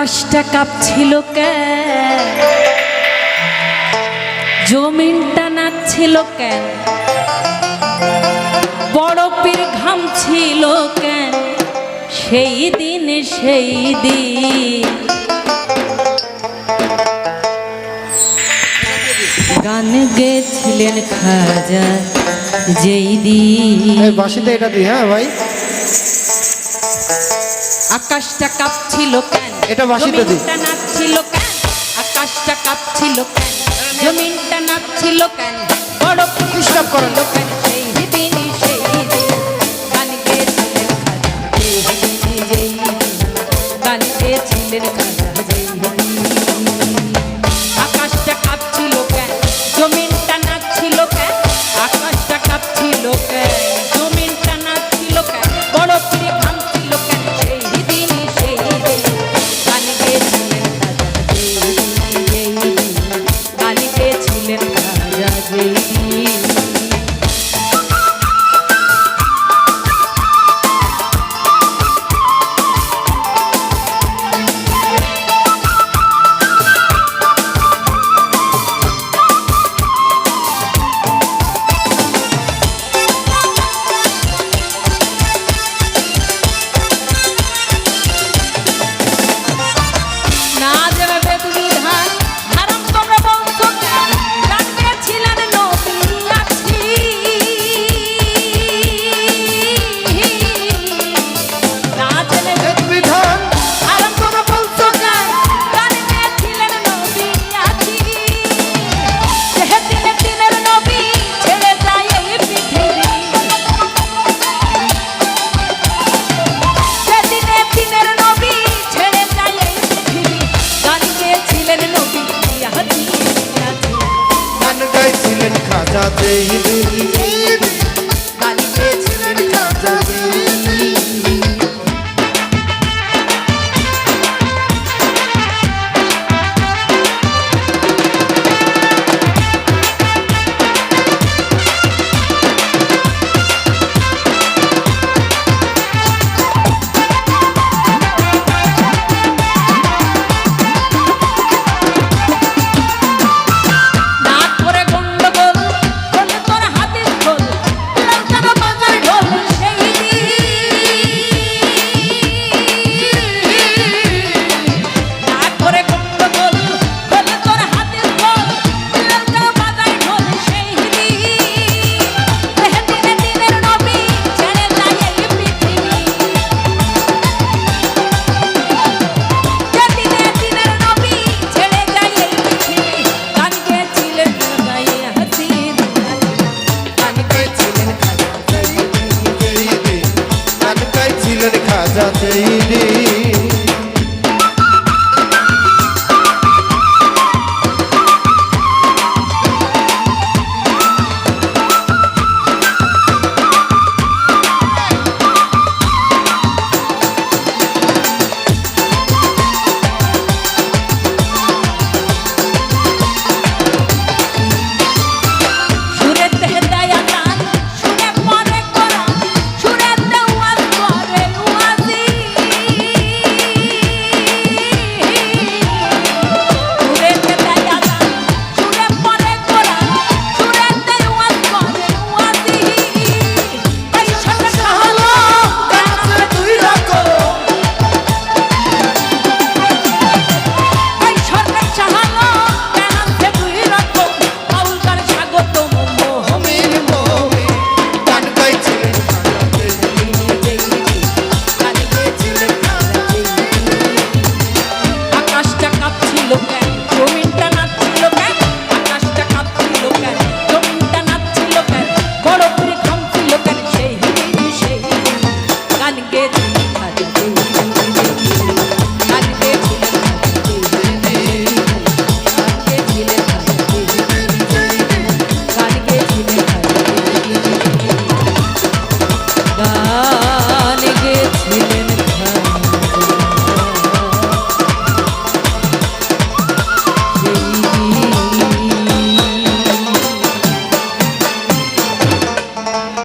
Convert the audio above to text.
আকাশটা কাঁপছিল কেন জমিনটা নাচছিল কেন বরফের ঘাম ছিল কেন সেই দিন সেই দিন। গান গেছিলেন খাজা, যেই দিন। বাসিতে এটা দিই হ্যাঁ ভাই। আকাশটা কাঁপছিল কেন? এটা বাসিতে দি। নাচছিল কেন? আকাশটা কাঁপছিল কেন? জমিনটা নাচছিল কেন? বড় প্রতিষ্ঠা করল কেন? যাতেই দিল। সাথেই